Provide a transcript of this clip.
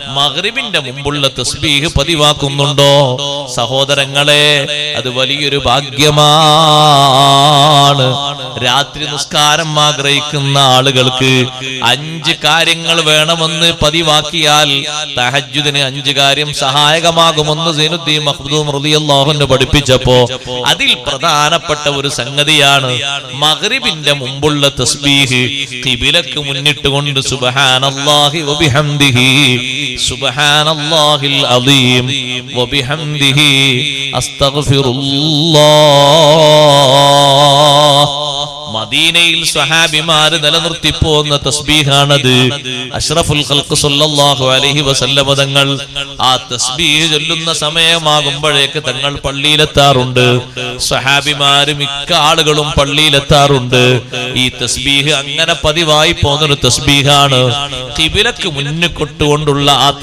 മഗ്രിബിന്റെ മുമ്പുള്ള തസ്ബീഹ് പതിവാക്കുന്നുണ്ടോ? സഹോദരങ്ങളെ അത് വലിയൊരു ഭാഗ്യമാണ്. രാത്രി നിസ്കാരം ആഗ്രഹിക്കുന്ന ആളുകൾക്ക് അഞ്ച് കാര്യങ്ങൾ വേണമെന്ന് പതിവാക്കിയാൽ തഹജുദിന് അഞ്ച് കാര്യം സഹായകമാകുമെന്ന് സൈനുദ്ദീൻ മഹ്ദൂം റലിയല്ലാഹുന് പഠിപ്പിച്ചപ്പോ അതിൽ പ്രധാനപ്പെട്ട ഒരു സംഗതിയാണ് മഗ്രിബിന്റെ മുമ്പുള്ള തസ്ബീഹ് കിബിലക്ക് മുന്നിട്ടുകൊണ്ട് സുബ്ഹാനല്ലാഹി വബിഹംദിഹി അദീം വബിഹംദിഹി അസ്തഗ്ഫിറുല്ലാഹ് മദീനയിൽ സ്വഹാബിമാര് നിലനിർത്തി പോകുന്ന തസ്ബീഹാണത്. അഷ്റഫുൽ ഖൽഖ് സല്ലല്ലാഹു അലൈഹി വസല്ലമ തങ്ങൾ ആ തസ്ബീഹ് ചൊല്ലുന്ന സമയമാകുമ്പോഴേക്ക് തങ്ങൾ പള്ളിയിലെത്താറുണ്ട്. സ്വഹാബിമാര് മിക്ക ആളുകളും പള്ളിയിലെത്താറുണ്ട്. ഈ തസ്ബീഹ് അങ്ങനെ പതിവായി പോകുന്നൊരു തസ്ബീഹാണ്. കിബിലക്ക് മുന്നിൽ കൊണ്ടുള്ള ആ